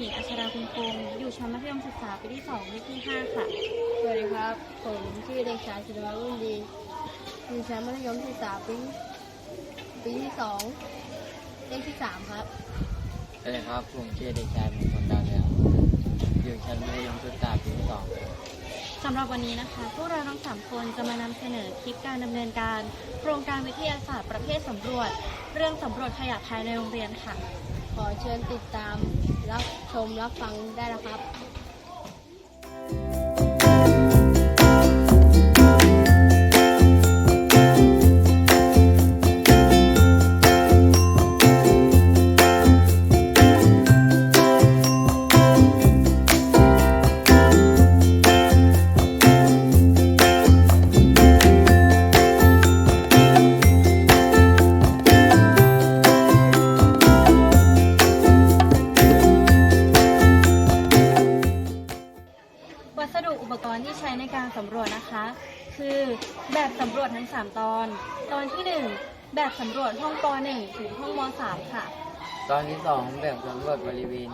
ยมศึกษาปีที่2เลขที่5ค่ะ สวัสดีครับ ผมชื่อเด็กชายศิลปะรุ่นดีอยู่ชั้นมัธยมศึกษาปีปีที่สองเลขที่สามครับสวัสดีครับ ผมชื่อเด็กชายมงคลดาวเรืองอยู่ชั้นมัธยมศึกษาปีที่สองสำหรับวันนี้นะคะ พวกเราทั้ง3คนจะมานำเสนอคลิปการดำเนินการ โครงการวิทยาศาสตร์ประเภทสำรวจ เรื่องสำรวจขยะภายในโรงเรียนค่ะ ขอเชิญติดตาม รับชมรับฟังได้แล้วครับ 3 ตอน ตอนที่ 1 แบบสำรวจห้องป .1 ถึงห้องม .3 ค่ะ ตอนที่สองแบบสำรวจบริเวณ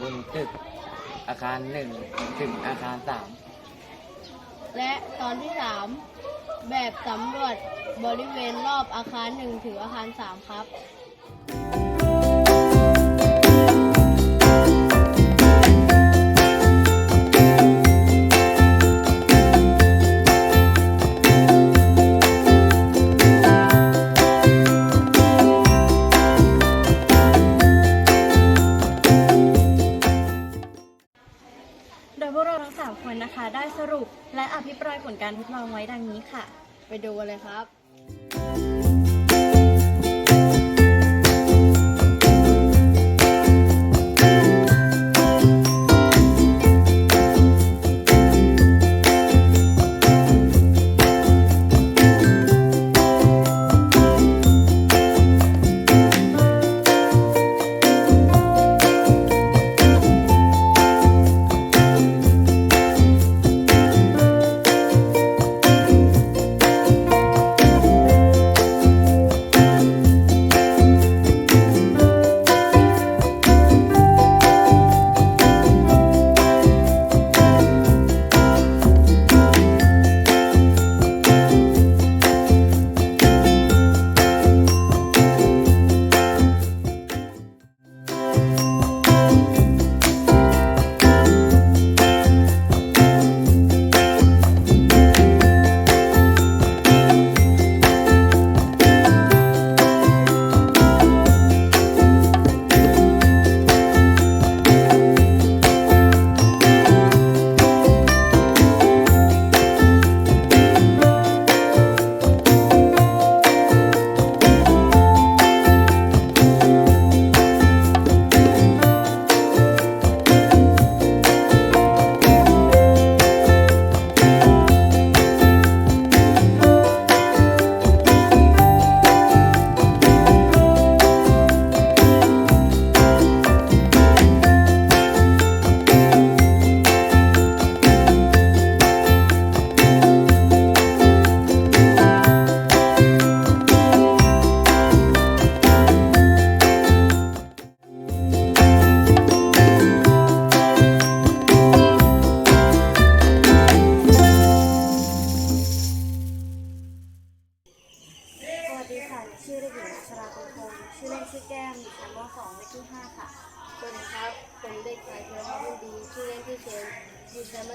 บนตึกอาคารหนึ่งถึงอาคารสามและตอนที่สามแบบสำรวจบริเวณรอบอาคารหนึ่งถึงอาคารสามครับ ดูเลยครับ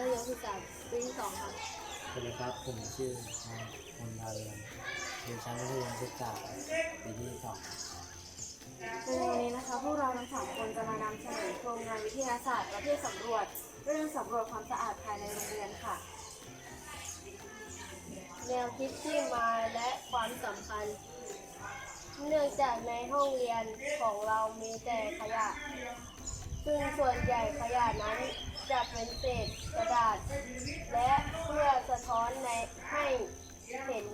อยู่ชั้นมัธยมศึกษาปีที่สองครับสวัสดีครับ ผมชื่อนายมนดาวเรืองอยู่ชั้นมัธยมศึกษาปีที่สองในวันนี้นะคะพวกเราทั้งสามคนจะมานำเสนอโครงงานวิทยาศาสตร์ประเภทสำรวจ เรื่องสำรวจความสะอาดภายในโรงเรียนค่ะ แนวคิดที่มาและความสำคัญ เนื่องจากในห้องเรียนของเรามีแต่ขยะ ซึ่งส่วนใหญ่ขยะนั้น จะเป็นเศษกระดาษ และเพื่อสะท้อนในให้เห็น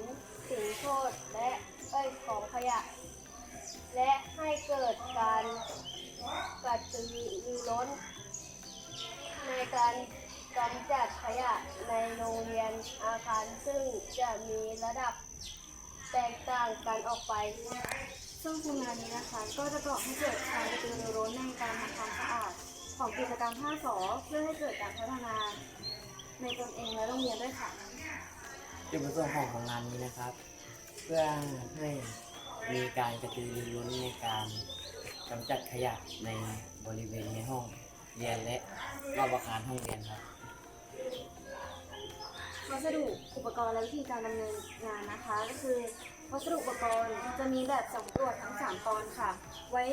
ถึงโทษและเอ้ยของขยะ และให้เกิดการกระตือรือร้น ในการกำจัดขยะในโรงเรียนอาคารซึ่งจะมีระดับแตกต่างกันออกไป ซึ่งโครงงานนี้นะคะ ก็จะก่อให้เกิดความกระตือรือร้นในการท กิจกรรม5สอเพื่อให้เกิดการพัฒนาในตนเองและโรงเรียนด้วยค่ะ จุดประสงค์ของโครงงานนี้นะครับ เพื่อให้มีการกระตือรือร้นในการกำจัดขยะในบริเวณในห้องเรียนและรอบอาคารห้องเรียนครับ วัสดุอุปกรณ์และวิธีการดำเนินงานนะคะ ก็คือ วัสดุอุปกรณ์จะมีแบบสำรวจทั้ง 3 ตอนค่ะ ไว้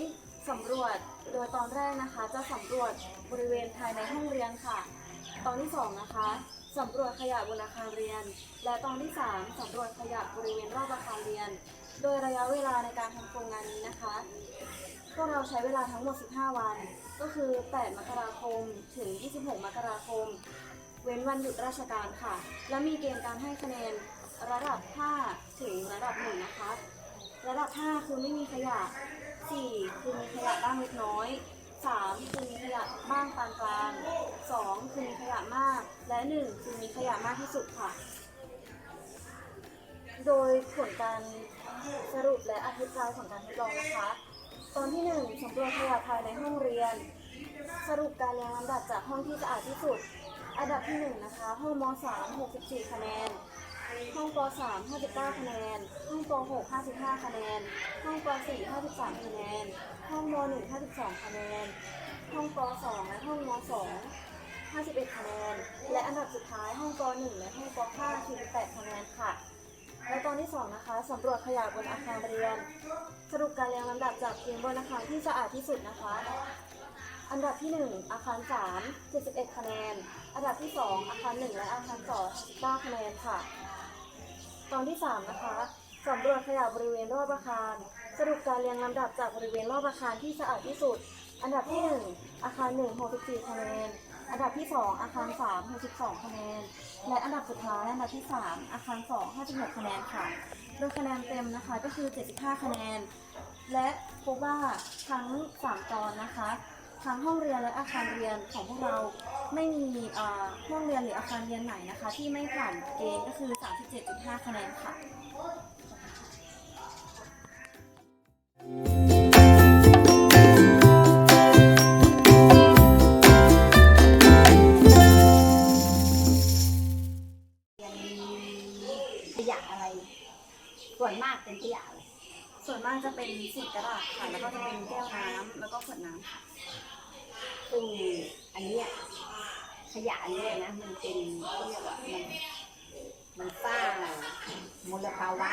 สำรวจโดยตอนแรกนะคะ จะสำรวจบริเวณภายในห้องเรียนค่ะ ตอนที่2นะคะสำรวจขยะบนอาคารเรียน และตอนที่3สำรวจขยะบริเวณรอบอาคารเรียน โดยระยะเวลาในการทำโครงงานนี้นะคะพวกเราใช้เวลาทั้งหมด 15 วัน ก็คือ 8 มกราคม ถึง 26 มกราคม เว้นวันหยุดราชการค่ะ และมีเกณฑ์การให้คะแนนระดับ 5 ถึงระดับ 1 นะคะ ระดับ 5 คือไม่มีขยะ 4 คือมีขยะบ้างเล็กน้อย 3 คือมีขยะบ้างปานกลาง 2 คือมีขยะมาก และ 1 คือมีขยะมากที่สุดค่ะ โดยผลการสรุปและอธิบายผลการทดลองนะคะ ตอนที่ 1สำรวจขยะภายในห้องเรียน สรุปการเรียงลำดับจากห้องที่สะอาดที่สุด อันดับที่ 1 นะคะ ห้องม .3 64 คะแนน ห้องป .3 59 คะแนน ห้องป .6 55 คะแนน ห้องป .4 53 คะแนน ห้องม .1 52 คะแนน ห้องป .2 และห้องม .2 51 คะแนน และอันดับสุดท้ายห้องป .1 และห้องป .5 48 คะแนนค่ะ และตอนที่ 2 นะคะสำรวจขยะบนอาคารเรียน สรุปการเรียงลำดับจากพื้นบนอาคารที่สะอาดที่สุดนะคะอันดับที่ 1 อาคาร 3 71 คะแนน อันดับที่ 2 อาคาร 1 และอาคาร2 9คะแนนค่ะ อนที่ 3 นะคะสำรวจขยะบริเวณรอบอาคาร สรุปการเรียงลำดับจากบริเวณรอบอาคารที่สะอาดที่สุด อันดับที่ 1 อาคาร 1 64 คะแนน อันดับที่ 2 อาคาร 3 62 คะแนน และอันดับสุดท้ายอันดับที่ 3 อาคาร 2 56 คะแนนค่ะ โดยคะแนนเต็มนะคะก็คือ 75 คะแนน และพบว่าทั้ง 3 ตอนนะคะ ทั้งห้องเรียนและอาคารเรียนของพวกเราไม่มีห้องเรียนหรืออาคารเรียนไหนนะคะ ที่ไม่ผ่านเกณฑ์ก็คือ 37.5 คะแนนค่ะข ขยะอันเนี้ยนะมันเป็นเขาเรียกว่ามันมันสร้างมลภาวะ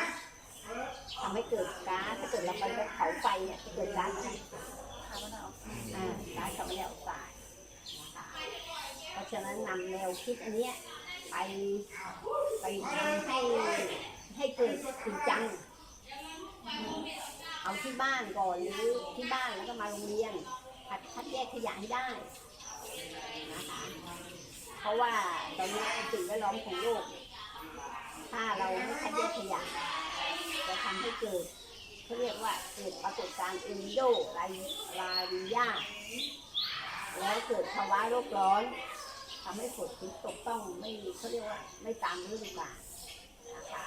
ทำให้เกิดก๊าซถ้าเกิดเราไปเผาไฟเนี่ยจะเกิดก๊าซอะไรคาร์บอนไดออกไซด์อ่าก๊าซคาร์บอนไดออกไซด์นะคะเพราะฉะนั้นนำแนวคิดอันเนี้ยไปไปทำให้ให้เกิดจริงจัง เอาที่บ้านก่อนหรือที่บ้านแล้วก็มาโรงเรียนคัดคัดแยกขยะให้ได้นะคะ เพราะว่าตอนนี้สิ่งแวดล้อมของโลก ถ้าเราไม่คัดแยกขยะจะทำให้เกิดเขาเรียกว่าเกิดปรากฏการณ์เอลนิโยลาลาดิยาแล้วเกิดภาวะโลกร้อนทำให้ฝนตกต้องไม่เขาเรียกว่า ไม่ตามฤดูกาลนะคะ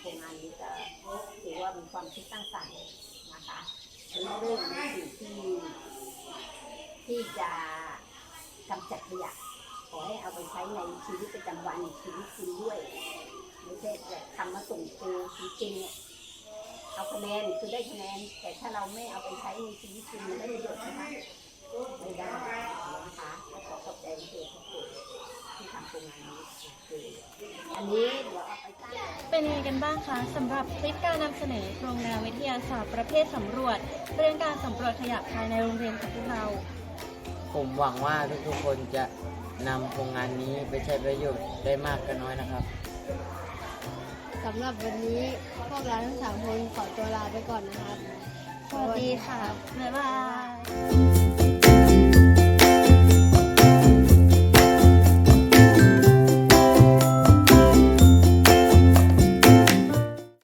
โครงงานนี้จะถือว่ามีความคิดสร้างสรรค์นะคะเป็นเรื่องสิ่งที่ที่จะกำจัดขยะ อให้เอาไปใช้ในชีวิตประจำวันชีวิตจริงด้วย ไม่ใช่แต่ทำมาส่งครูจริงๆเนี่ยเอาคะแนนคือได้คะแนน แต่ถ้าเราไม่เอาไปใช้ในชีวิตจริงมันได้ประโยชน์นะคะไม่ได้นะคะขอขอบใจเพื่อนทุกคนที่ทำโครงงานนี้ออันนี้เดี๋ยวเอาไปตั้งเป็นยังไงกันบ้างคะสำหรับคลิปการนำเสนอโครงงานวิทยาศาสตร์ประเภทสำรวจ เรื่องการสำรวจขยะภายในโรงเรียนของพวกเรา ผมหวังว่าทุกๆคนจะ นำโครงงานนี้ไปใช้ประโยชน์ได้มากก็น้อยนะครับ สำหรับวันนี้พวกเราทั้งสามคนขอตัวลาไปก่อนนะครับ สวัสดีค่ะ บ๊ายบาย